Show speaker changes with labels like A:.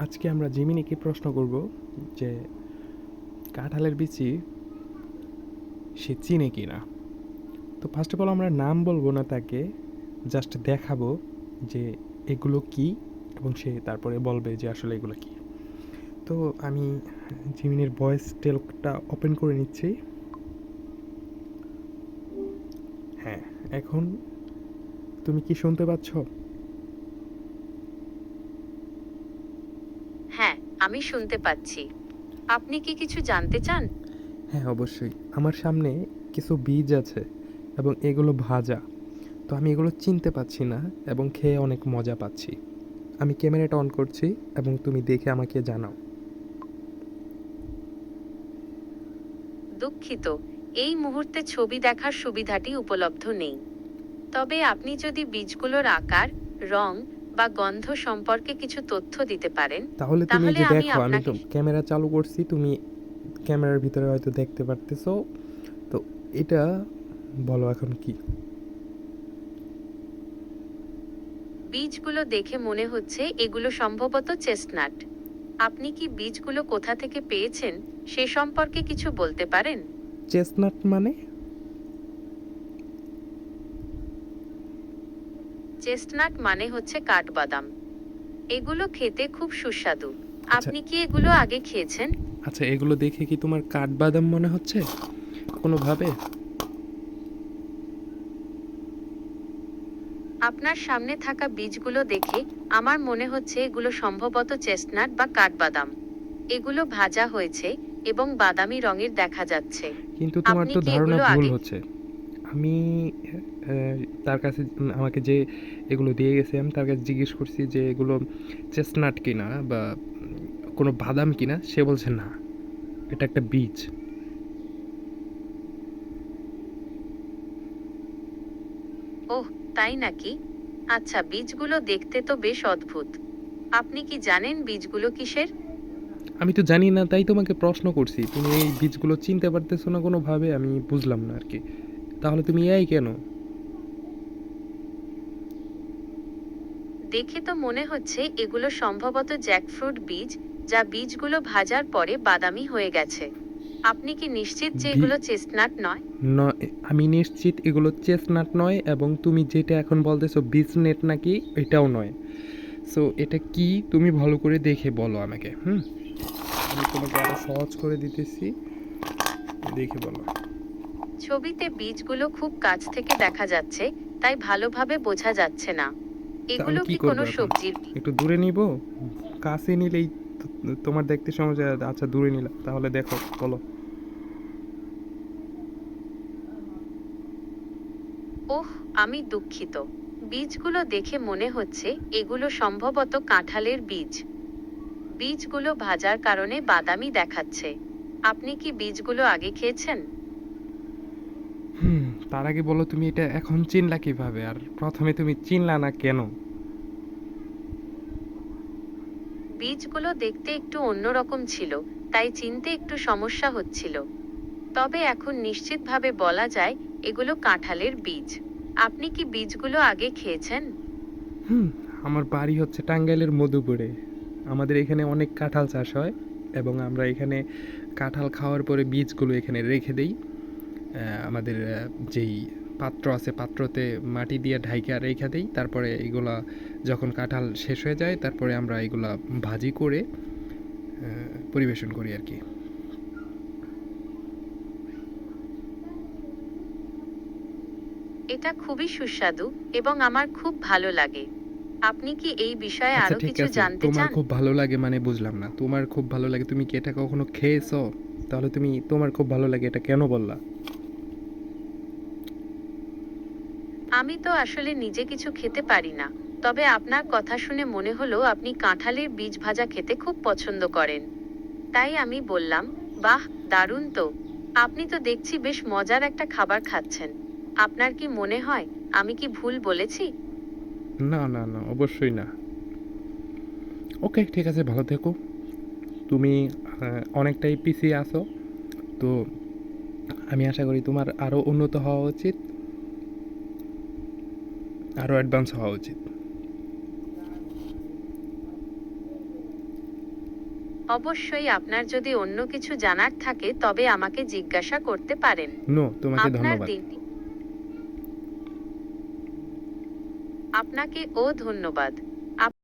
A: আজকে আমরা জিমিনিকে প্রশ্ন করব যে কাঁঠালের বিচি সে চিনে কি না তো ফার্স্ট অফ অল আমরা নাম বলব না তাকে জাস্ট দেখাবো যে এগুলো কি এবং সে তারপরে বলবে যে আসলে এগুলো কি। তো আমি জিমিনের ভয়েস টেলটা ওপেন করে নিচ্ছি। হ্যাঁ এখন তুমি কি শুনতে পাচ্ছ
B: হ্যাঁ আমি শুনতে পাচ্ছি। আপনি কি কিছু জানতে চান?
A: হ্যাঁ অবশ্যই। আমার সামনে কিছু বীজ আছে এবং এগুলো ভাজা। তো আমি এগুলো চিনতে পাচ্ছি না এবং খেয়ে অনেক মজা পাচ্ছি। আমি ক্যামেরাটা অন করছি এবং তুমি দেখে আমাকে জানাও।
B: দুঃখিত। এই মুহূর্তে ছবি দেখার সুবিধাটি উপলব্ধ নেই। তবে আপনি যদি বীজগুলোর আকার রং বা গন্ধ সম্পর্কে কিছু তথ্য দিতে পারেন
A: তাহলে তুমি যে দেখো আমি তো ক্যামেরা চালু করছি তুমি ক্যামেরার ভিতরে হয়তো দেখতে পারতেছো। তো এটা বলো এখন কি?
B: বীজগুলো দেখে মনে হচ্ছে এগুলো সম্ভবত চেস্টনাট। আপনি কি বীজগুলো কোথা থেকে পেয়েছেন? সে সম্পর্কে কিছু বলতে পারেন?
A: চেস্টনাট মানে?
B: চেস্টনাট মানে হচ্ছে কাঠবাদাম। এগুলো খেতে খুব সুস্বাদু।
A: আচ্ছা।
B: আপনি কি এগুলো আগে খেয়েছেন?
A: আচ্ছা এগুলো দেখে কি তোমার কাঠবাদাম মনে হচ্ছে? কোনোভাবে?
B: আপনার সামনে থাকা বীজগুলো দেখে আমার মনে হচ্ছে এগুলো সম্ভবত চেস্টনাট বা কাঠবাদাম। এগুলো ভাজা হয়েছে এবং বাদামি রঙের দেখা যাচ্ছে।
A: কিন্তু তোমার তো ধারণা ভুল হচ্ছে। আমি তার কাছে আমাকে যে এগুলো দিয়ে গেছে আমি তার কাছে জিজ্ঞেস করছি যে এগুলো চেস্টনাট কিনা বা কোনো বাদাম কিনা সে বলছে না এটা একটা বীজ।
B: ওহ তাই নাকি? আচ্ছা বীজগুলো দেখতে তো বেশ অদ্ভুত। আপনি কি জানেন বীজগুলো কিসের?
A: আমি তো জানি না তাই তোমাকে প্রশ্ন করছি। তুমি এই বীজগুলো চিনতে পারতেছো না কোনোভাবে আমি বুঝলাম না আর কি। তাহলে তুমি এই কেন?
B: দেখে তো মনে হচ্ছে এগুলো সম্ভবত জ্যাকফ্রুট বীজ যা বীজগুলো ভাজার পরে বাদামি হয়ে গেছে। আপনি কি নিশ্চিত যে এগুলো চেস্টনাট নয়?
A: আমি নিশ্চিত এগুলো চেস্টনাট নয় এবং তুমি যেটা এখন বলতেছো বীজ নেট নাকি এটাও নয়। সো এটা কি তুমি ভালো করে দেখে বলো আমাকে হুম? আমি তোমাকে আরও সহজ করে দিতেছি দেখে বলো।
B: ছবিতে বীজগুলো খুব কাছ থেকে দেখা যাচ্ছে তাই ভালোভাবে বোঝা যাচ্ছে না। এগুলো
A: কি
B: কোনো? সবজির
A: একটু দূরে নিব? কাছে নিলেই তোমার দেখতে সমস্যা আচ্ছা দূরে নিলাম। তাহলে দেখো বলো।
B: ওহ আমি দুঃখিত। বীজগুলো দেখে মনে হচ্ছে এগুলো সম্ভবত কাঁঠালের বীজ। বীজগুলো ভাজার কারণে বাদামি দেখাচ্ছে। আপনি কি বীজগুলো আগে খেয়েছেন?
A: তার আগে বলো তুমি এটা এখন চিনলা কীভাবে আর প্রথমে তুমি চিনলা না কেন?
B: বীজগুলো দেখতে একটু অন্যরকম ছিল তাই চিনতে একটু সমস্যা হচ্ছিল। তবে এখন নিশ্চিতভাবে বলা যায় এগুলো কাঁঠালের বীজ। আপনি কি বীজগুলো আগে খেয়েছেন?
A: হুম আমার বাড়ি হচ্ছে টাঙ্গাইলের মধুপুরে। আমাদের এখানে অনেক কাঁঠাল চাষ হয় এবং আমরা এখানে কাঁঠাল খাওয়ার পরে বীজগুলো এখানে রেখে দেই। আমাদের যেই পাত্র আছে পাত্রতে মাটি দিয়ে ঢাইকা রেখে দেই তারপরে এগুলা যখন কাঁঠাল শেষ হয়ে যায় তারপরে আমরা এগুলা ভাজি করে পরিবেশন করি আর কি।
B: এটা খুবই সুস্বাদু এবং আমার খুব ভালো লাগে। আপনি কি এই বিষয়ে
A: আচ্ছা আরও
B: কিছু জানতে
A: তোমার খুব ভালো লাগে মানে বুঝলাম না। তোমার খুব ভালো লাগে। তুমি কি এটা কখনো খেয়েছো? তাহলে তুমি তোমার খুব ভালো লাগে। এটা কেন বললা?
B: আমি তো আসলে নিজে কিছু খেতে পারি না। তবে আপনার কথা শুনে মনে হলো আপনি কাঁঠালের বীজ ভাজা খেতে খুব পছন্দ করেন। তাই আমি বললাম, বাহ, দারুণ তো। আপনি তো দেখছি বেশ মজার একটা খাবার খাচ্ছেন। আপনার কি মনে হয় আমি কি ভুল বলেছি?
A: না না না, অবশ্যই না। ওকে, ঠিক আছে, ভালো থেকো। তুমি অনেকটাই পিছিয়ে আসো তো আমি আশা করি তোমার আরও উন্নত হওয়া উচিত। আরও অ্যাডভান্স হওয়া উচিত।
B: অবশ্যই আপনার যদি অন্য কিছু জানার থাকে তবে আমাকে জিজ্ঞাসা করতে পারেন।
A: নো তোমাকে
B: আপনার
A: ধন্যবাদ।
B: দিনটি আপনাকে ও ধন্যবাদ।